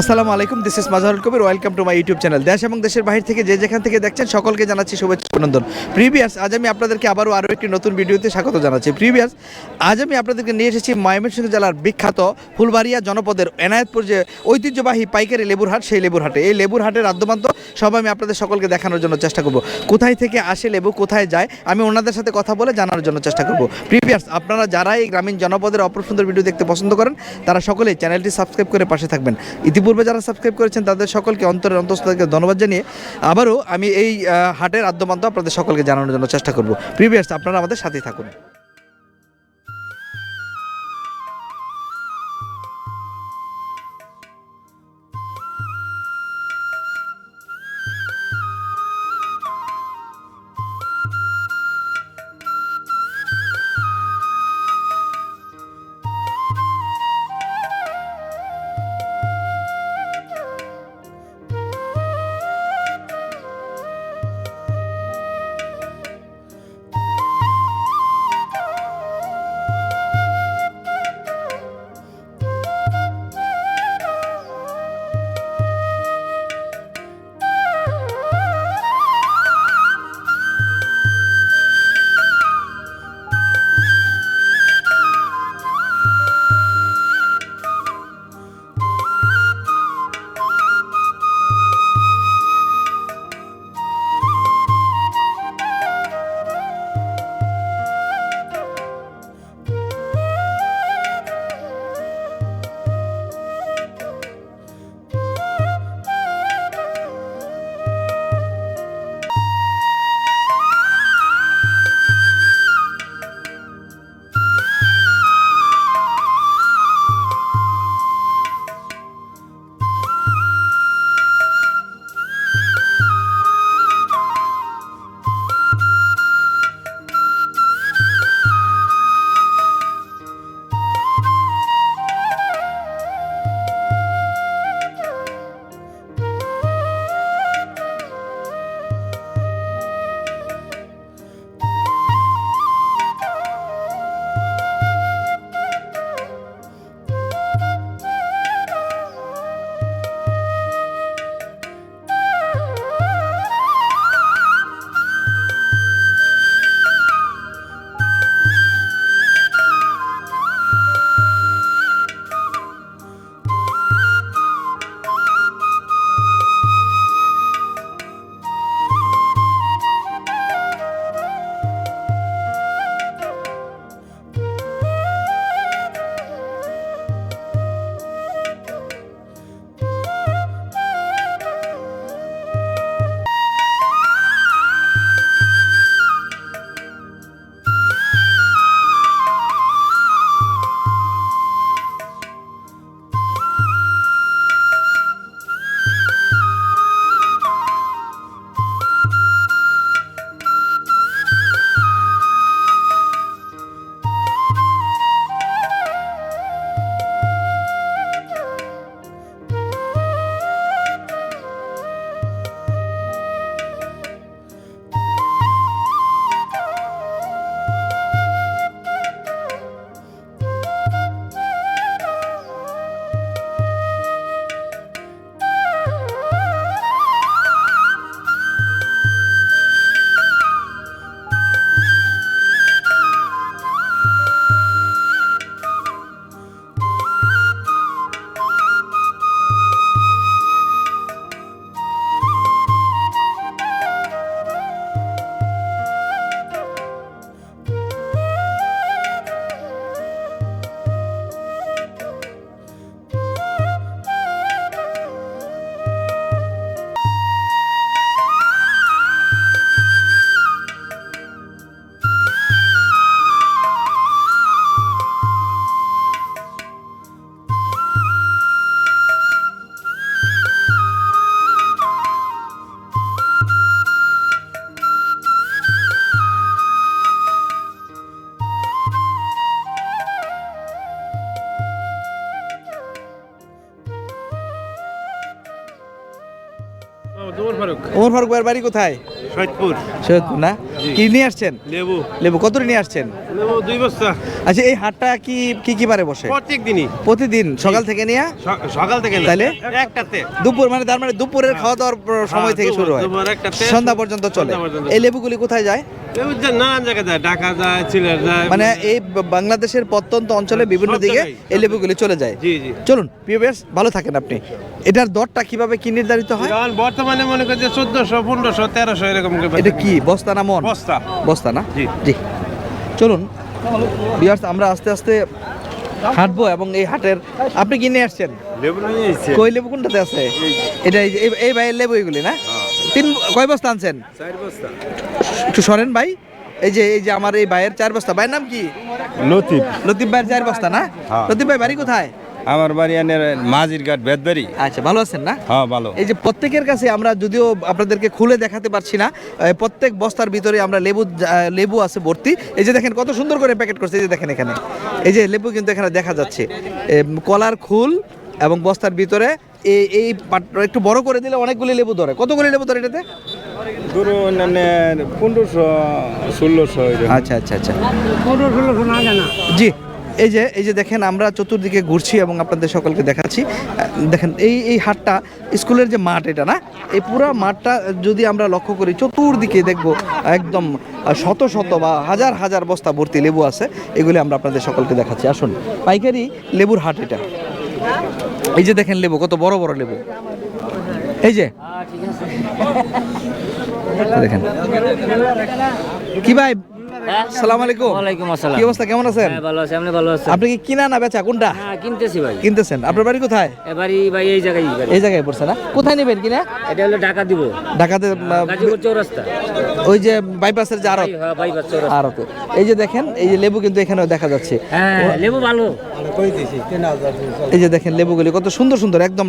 আসসালামু আলাইকুম this is Mazharul Kabir welcome to my YouTube channel দেশ এবং দেশের বাহির থেকে যে যেখান থেকে দেখছেন, সকলকে জানাচ্ছি শুভেচ্ছা। অভিনন্দন। প্রিভিয়াস, আজ আমি আপনাদেরকে আবারও আরও একটি নতুন ভিডিওতে স্বাগত জানাচ্ছি। প্রিভিয়াস, আজ আমি আপনাদেরকে নিয়ে এসেছি ময়মনসিংহ জেলার বিখ্যাত ফুলবাড়িয়া জনপদের এনায়েতপুর যে ঐতিহ্যবাহী পাইকারি লেবুর হাট, সেই লেবুর হাটে। এই লেবুর হাটের আদ্যমান্ত সব আমি আপনাদের সকলকে দেখানোর জন্য চেষ্টা করব। কোথায় থেকে আসে লেবু, কোথায় যায়, আমি ওনাদের সাথে কথা বলে জানার জন্য চেষ্টা করব। প্রিভিয়াস, আপনারা যারা এই গ্রামীণ জনপদের অপর সুন্দর ভিডিও দেখতে পছন্দ করেন, তারা সকলেই চ্যানেলটি সাবস্ক্রাইব করে পাশে থাকবেন। ইতিপূর্বে যারা সাবস্ক্রাইব করেছেন, তাদের সকলকে অন্তরের অন্তস্থ ধন্যবাদ জানিয়ে আবারও আমি এই হাটের আদ্যমান্ত আপনাদের সকলকে জানানোর জন্য চেষ্টা করব। প্রিভিয়াস আপনারা আমাদের সাথেই থাকুন। ফারুক। ওমর ফারুক ভাইয়ের বাড়ি কোথায়? সৈয়দপুর। সৈয়দপুর না? কি নিয়ে আসছেন? লেবু। লেবু। কত নিয়ে আসছেন? দুই বস্তা। আচ্ছা এই হাটটা কি কি কি বারে বসে? প্রত্যেক দিনই প্রতিদিন সকাল থেকে নিয়ে? সকাল থেকে না। তাইলে? একটাতে। দুপুর মানে তার মানে দুপুরের খাওয়া দাওয়ার সময় থেকে শুরু হয়। সন্ধ্যা পর্যন্ত চলে। এই লেবুগুলি কোথায় যায়? নানান জায়গায় যায় ঢাকা যায় সিলেট যায় মানে এই বাংলাদেশের প্রত্যন্ত অঞ্চলে বিভিন্ন দিকে এই লেবুগুলি চলে যায়। জি জি। চলুন প্রিয় বেশ ভালো থাকেন আপনি। এটার দরটা কীভাবে কি নির্ধারিত হয়? বর্তমানে মনে করছে চোদ্দশো পনেরোশো তেরোশো এরকম এটা কি বস্তা না মন? বস্তা। বস্তা না? জি। জি। চলুন বিয়ার্স আমরা আস্তে আস্তে হাঁটবো এবং এই হাটের আপনি কিনে আসছেন? কই লেবু কোনটাতে আছে? এটা এই ভাইয়ের লেবু এগুলি না? তিন কয় বস্তা আনছেন? একটু সরেন ভাই। এই যে এই যে আমার এই ভাইয়ের চার বস্তা। ভাইয়ের নাম কি? লতিফ। লতিফ ভাইয়ের চার বস্তা না? হ্যাঁ। লতিফ ভাই বাড়ি কোথায়? আমার বাড়ি এনে মাঝির ঘাট বেদবাড়ি আচ্ছা ভালো আছেন না? হ্যাঁ ভালো। এই যে প্রত্যেকের কাছে আমরা যদিও আপনাদেরকে খুলে দেখাতে পারছি না প্রত্যেক বস্তার ভিতরে আমরা লেবু লেবু আছে ভর্তি। এই যে দেখেন কত সুন্দর করে প্যাকেট করছে এই যে দেখেন এখানে। এই যে লেবু কিন্তু এখানে দেখা যাচ্ছে। কলার খুল এবং বস্তার ভিতরে এই এই একটু বড় করে দিলে অনেকগুলি লেবু ধরে। কতগুলি লেবু ধরে এটাতে? পনেরোশো ষোলোশো আচ্ছা আচ্ছা আচ্ছা। জি। এই যে এই যে দেখেন আমরা চতুর্দিকে ঘুরছি এবং আপনাদের সকলকে দেখাচ্ছি। দেখেন এই এই হাটটা স্কুলের যে মাঠ এটা না এই পুরো মাঠটা যদি আমরা লক্ষ্য করি চতুর্দিকে দেখব একদম শত শত বা হাজার হাজার বস্তা ভর্তি লেবু আছে। এগুলি আমরা আপনাদের সকলকে দেখাচ্ছি। আসুন পাইকারি লেবুর হাট এটা। এই যে দেখেন লেবু কত বড় বড় লেবু। এই যে। দেখেন। কি ভাই সালাম আলাইকুম। ওয়ালাইকুম আসসালাম। কি অবস্থা? কেমন আছেন? হ্যাঁ ভালো আছি। আপনি ভালো আছেন? আপনি কি কিনা না বেচা? কোনটা? হ্যাঁ কিনতেছি ভাই। কিনতেছেন। আপনার বাড়ি কোথায়? এবারই ভাই এই জায়গায় এই জায়গায় পড়ছে না? কোথায় নেবেন কিনা? এটা হলো ঢাকা দিব। ঢাকাতে গাজীপুর চৌরাস্তা। ওই যে বাইপাসের যে আড়ত হ্যাঁ আড়তে এই যে দেখেন এই যে লেবু কিন্তু এখানেও দেখা যাচ্ছে। হ্যাঁ লেবু ভালো। এই যে দেখেন লেবুগুলি কত সুন্দর সুন্দর একদম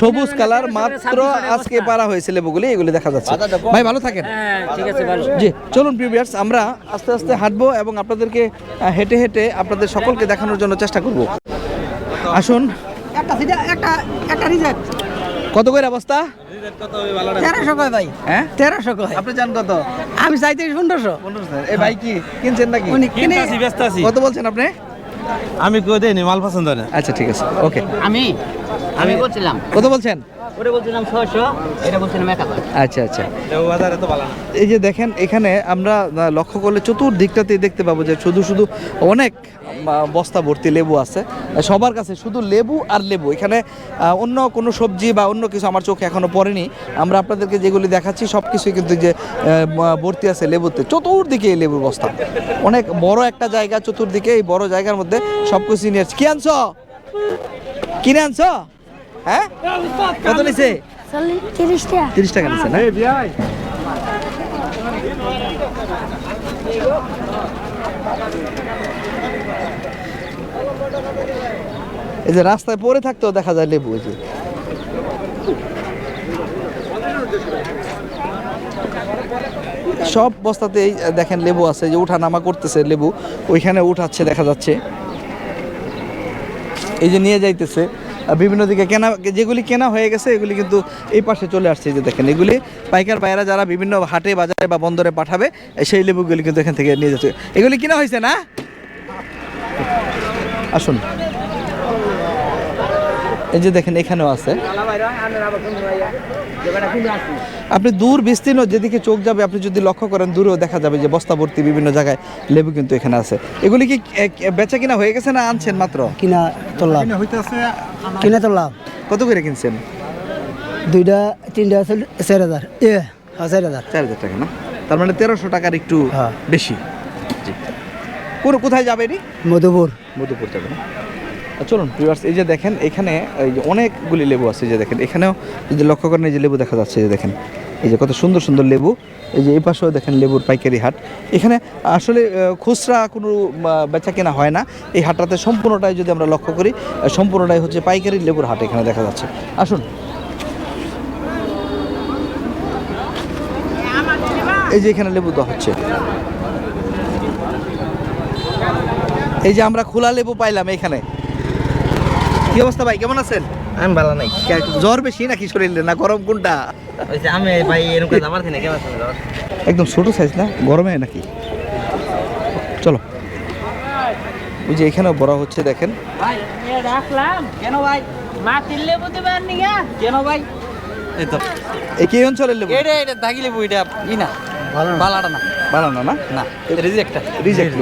সবুজ কালার মাত্র আজকে পারা হয়েছে লেবুগুলি এগুলি দেখা যাচ্ছে। ভাই ভালো থাকেন। হ্যাঁ ঠিক আছে ভালো। জি চলুন প্রিভিয়ার্স আমরা আস্তে আস্তে হাঁটবো এবং আপনাদেরকে হেঁটে হেঁটে আপনাদের সকলকে দেখানোর জন্য চেষ্টা করব। আসুন। একটা একটা একটা কত করে অবস্থা তেরোশো কয় ভাই? হ্যাঁ? তেরোশো কয়? আপনি জান কত? আমি চাইতে পনেরোশো। এই ভাই কি কিনছেন নাকি? উনি কিনে ব্যস্ত আছি কত বলছেন আপনি? আমি কই দেয়নি মাল পছন্দ না। আচ্ছা ঠিক আছে। ওকে। আমি আমি বলছিলাম। কত বলছেন? ওটা বলছিলাম ছয়শো এটা বলছিলাম এক হাজার। আচ্ছা আচ্ছা। বাজারে তো ভালো এই যে দেখেন এখানে আমরা লক্ষ্য করলে চতুর্দিকটাতেই দেখতে পাবো যে শুধু শুধু অনেক বস্তা ভর্তি লেবু আছে। সবার কাছে শুধু লেবু আর লেবু। এখানে অন্য কোনো সবজি বা অন্য কিছু আমার চোখে এখনও পড়েনি। আমরা আপনাদেরকে যেগুলি দেখাচ্ছি সব কিছুই কিন্তু যে ভর্তি আছে লেবুতে। চতুর্দিকে এই লেবুর বস্তা। অনেক বড় একটা জায়গা চতুর্দিকে এই বড় জায়গার মধ্যে সব কিছু নিয়ে আসছে। কি আনছো? কিনে আনছো? হ্যাঁ? কত নিছে? তিরিশ টাকা নিছে না? এই যে রাস্তায় পড়ে থাকতেও দেখা যায় লেবু, এই যে। সব বস্তাতেই দেখেন লেবু আছে যে উঠা নামা করতেছে লেবু, ওইখানে উঠাচ্ছে, দেখা যাচ্ছে। এই যে নিয়ে যাইতেছে। বিভিন্ন দিকে কেনা, যেগুলি কেনা হয়ে গেছে, এগুলি কিন্তু এই পাশে চলে আসছে যে দেখেন, এগুলি পাইকার বাইরা যারা বিভিন্ন হাটে, বাজারে বা বন্দরে পাঠাবে, সেই লেবুগুলি কিন্তু এখান থেকে নিয়ে যাচ্ছে। এগুলি কেনা হয়েছে না? আসুন। এই যে দেখেন, এখানেও আছে। আপনি দূর বিস্তীর্ণ যেদিকে চোখ যাবে আপনি যদি লক্ষ্য করেন দূরেও দেখা যাবে যে বস্তা ভর্তি বিভিন্ন জায়গায় লেবু কিন্তু এখানে আছে। এগুলি কি বেচা কিনা হয়ে গেছে না আনছেন মাত্র? কিনা তোলা কিনে তোলা কত করে কিনছেন? দুইটা তিনটা আছে চার হাজার। এ হ্যাঁ চার হাজার। চার হাজার টাকা না? তার মানে তেরোশো টাকার একটু হ্যাঁ। বেশি। জি। কোন কোথায় যাবে এটি? মধুপুর। মধুপুর যাবে চলুন ভিউয়ার্স এই যে দেখেন, এখানে, এই যে অনেকগুলি লেবু আছে যে দেখেন, এখানেও যদি লক্ষ্য করেন, এই যে লেবু দেখা যাচ্ছে যে দেখেন, এই যে কত সুন্দর সুন্দর লেবু, এই যে এই পাশেও দেখেন লেবুর পাইকারি হাট। এখানে আসলে খুচরা কোনো বেচা কেনা হয় না, এই হাটটাতে সম্পূর্ণটাই যদি আমরা লক্ষ্য করি সম্পূর্ণটাই হচ্ছে পাইকারি লেবুর হাট এখানে দেখা যাচ্ছে। আসুন। এই যে এখানে লেবু দেওয়া হচ্ছে। এই যে আমরা খোলা লেবু পাইলাম এখানে। কি অবস্থা ভাই? কেমন আছেন? আমি ভালো নাই। জ্বর বেশি নাকি শরীরে? না গরম কোনটা? আমি ভাই এরকম আমার কেমন আছে একদম ছোট সাইজ না? গরমে নাকি? চলো। ওই যে এখানেও বড় হচ্ছে দেখেন। ভাই রাখলাম। কেন ভাই? মাটির লেবু দেবেন নিগা কেন ভাই? এই তো। এই কি অঞ্চলের লেবু? এটা এটা দাগি লেবু এটা ই না। বালাটা না। বানানো না। না রিজেক্টটা রিজেক্ট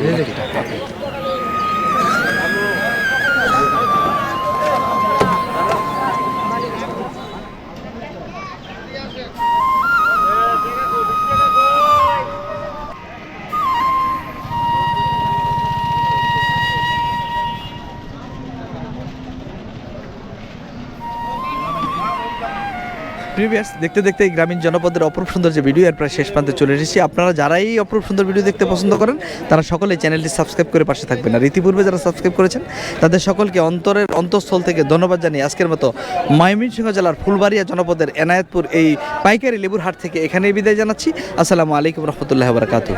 প্রিভিয়াস দেখতে দেখতে এই গ্রামীণ জনপদের অপরূপ সুন্দর যে ভিডিও এর প্রায় শেষ প্রান্তে চলে এসেছি। আপনারা যারা এই অপরূপ সুন্দর ভিডিও দেখতে পছন্দ করেন, তারা সকলেই চ্যানেলটি সাবস্ক্রাইব করে পাশে থাকবেন। আর ইতিপূর্বে যারা সাবস্ক্রাইব করেছেন, তাদের সকলকে অন্তরের অন্তঃস্থল থেকে ধন্যবাদ জানিয়ে আজকের মতো ময়মনসিংহ জেলার ফুলবাড়িয়া জনপদের এনায়েতপুর এই পাইকারি লেবুর হাট থেকে এখানেই বিদায় জানাচ্ছি। আসসালামু আলাইকুম রহমতুল্লাহ বারকাতুহ।